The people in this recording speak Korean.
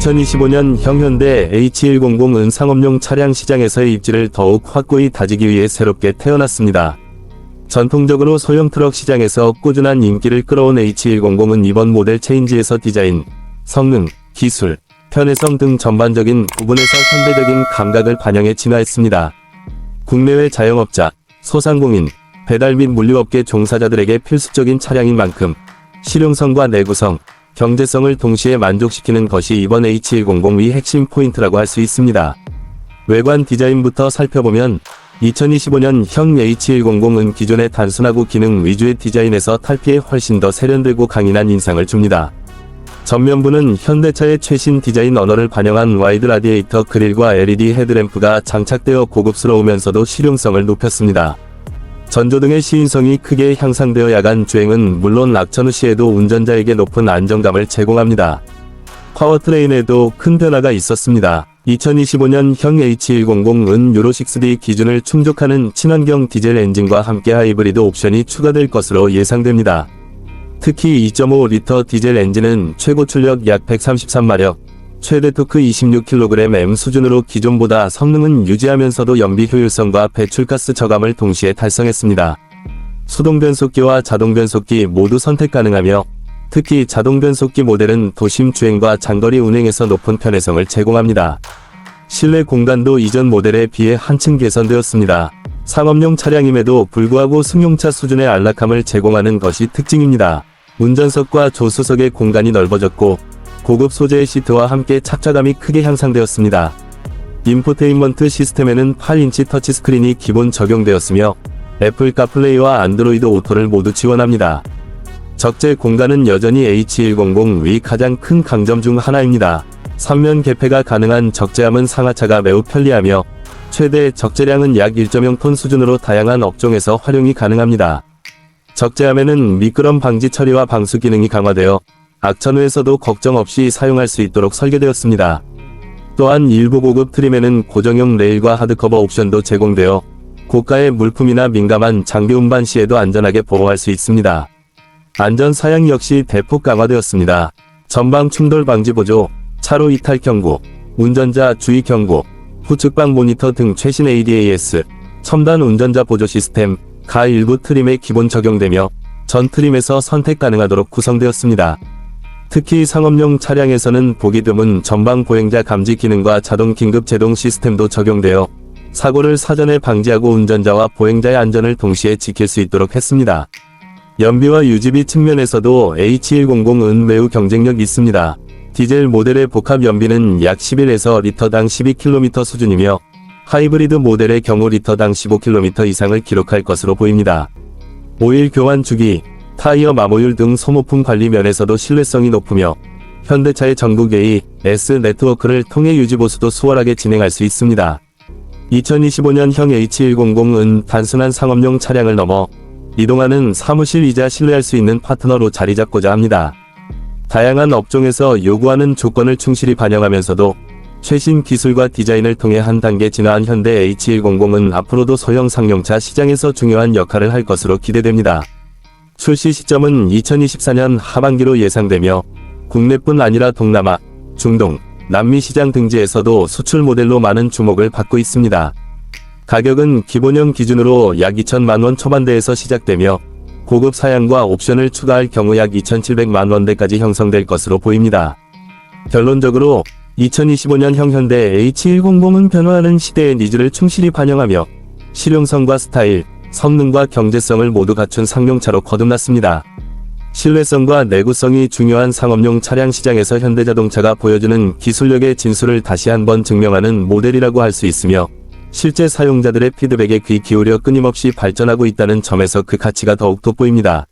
2025년 형현대 H100은 상업용 차량 시장에서의 입지를 더욱 확고히 다지기 위해 새롭게 태어났습니다. 전통적으로 소형 트럭 시장에서 꾸준한 인기를 끌어온 H100은 이번 모델 체인지에서 디자인, 성능, 기술, 편의성 등 전반적인 부분에서 현대적인 감각을 반영해 진화했습니다. 국내외 자영업자, 소상공인, 배달 및 물류업계 종사자들에게 필수적인 차량인 만큼 실용성과 내구성, 경제성을 동시에 만족시키는 것이 이번 H100의 핵심 포인트라고 할 수 있습니다. 외관 디자인부터 살펴보면 2025년 형 H100은 기존의 단순하고 기능 위주의 디자인에서 탈피해 훨씬 더 세련되고 강인한 인상을 줍니다. 전면부는 현대차의 최신 디자인 언어를 반영한 와이드 라디에이터 그릴과 LED 헤드램프가 장착되어 고급스러우면서도 실용성을 높였습니다. 전조 등의 시인성이 크게 향상되어 야간 주행은 물론 낙천 후 시에도 운전자에게 높은 안정감을 제공합니다. 파워트레인에도 큰 변화가 있었습니다. 2025년 형 H100은 유로 6D 기준을 충족하는 친환경 디젤 엔진과 함께 하이브리드 옵션이 추가될 것으로 예상됩니다. 특히 2.5리터 디젤 엔진은 최고 출력 약 133마력, 최대 토크 26kgm 수준으로 기존보다 성능은 유지하면서도 연비 효율성과 배출가스 저감을 동시에 달성했습니다. 수동 변속기와 자동 변속기 모두 선택 가능하며 특히 자동 변속기 모델은 도심 주행과 장거리 운행에서 높은 편의성을 제공합니다. 실내 공간도 이전 모델에 비해 한층 개선되었습니다. 상업용 차량임에도 불구하고 승용차 수준의 안락함을 제공하는 것이 특징입니다. 운전석과 조수석의 공간이 넓어졌고 고급 소재의 시트와 함께 착좌감이 크게 향상되었습니다. 인포테인먼트 시스템에는 8인치 터치스크린이 기본 적용되었으며 애플 카플레이와 안드로이드 오토를 모두 지원합니다. 적재 공간은 여전히 H100 위 가장 큰 강점 중 하나입니다. 3면 개폐가 가능한 적재함은 상하차가 매우 편리하며 최대 적재량은 약 1.0톤 수준으로 다양한 업종에서 활용이 가능합니다. 적재함에는 미끄럼 방지 처리와 방수 기능이 강화되어 악천후에서도 걱정 없이 사용할 수 있도록 설계되었습니다. 또한 일부 고급 트림에는 고정형 레일과 하드커버 옵션도 제공되어 고가의 물품이나 민감한 장비 운반 시에도 안전하게 보호할 수 있습니다. 안전 사양 역시 대폭 강화되었습니다. 전방 충돌 방지 보조, 차로 이탈 경고, 운전자 주의 경고, 후측방 모니터 등 최신 ADAS, 첨단 운전자 보조 시스템, 가 일부 트림에 기본 적용되며 전 트림에서 선택 가능하도록 구성되었습니다. 특히 상업용 차량에서는 보기 드문 전방 보행자 감지 기능과 자동 긴급 제동 시스템도 적용되어 사고를 사전에 방지하고 운전자와 보행자의 안전을 동시에 지킬 수 있도록 했습니다. 연비와 유지비 측면에서도 H100은 매우 경쟁력 있습니다. 디젤 모델의 복합 연비는 약 11에서 리터당 12km 수준이며 하이브리드 모델의 경우 리터당 15km 이상을 기록할 것으로 보입니다. 오일 교환 주기, 타이어 마모율 등 소모품 관리 면에서도 신뢰성이 높으며 현대차의 전국 AS 네트워크를 통해 유지보수도 수월하게 진행할 수 있습니다. 2025년형 H100은 단순한 상업용 차량을 넘어 이동하는 사무실이자 신뢰할 수 있는 파트너로 자리 잡고자 합니다. 다양한 업종에서 요구하는 조건을 충실히 반영하면서도 최신 기술과 디자인을 통해 한 단계 진화한 현대 H100은 앞으로도 소형 상용차 시장에서 중요한 역할을 할 것으로 기대됩니다. 출시 시점은 2024년 하반기로 예상되며 국내뿐 아니라 동남아, 중동, 남미 시장 등지에서도 수출 모델로 많은 주목을 받고 있습니다. 가격은 기본형 기준으로 약 2천만 원 초반대에서 시작되며 고급 사양과 옵션을 추가할 경우 약 2,700만 원대까지 형성될 것으로 보입니다. 결론적으로 2025년 형 현대 H100은 변화하는 시대의 니즈를 충실히 반영하며 실용성과 스타일, 성능과 경제성을 모두 갖춘 상용차로 거듭났습니다. 신뢰성과 내구성이 중요한 상업용 차량 시장에서 현대자동차가 보여주는 기술력의 진수를 다시 한번 증명하는 모델이라고 할 수 있으며 실제 사용자들의 피드백에 귀 기울여 끊임없이 발전하고 있다는 점에서 그 가치가 더욱 돋보입니다.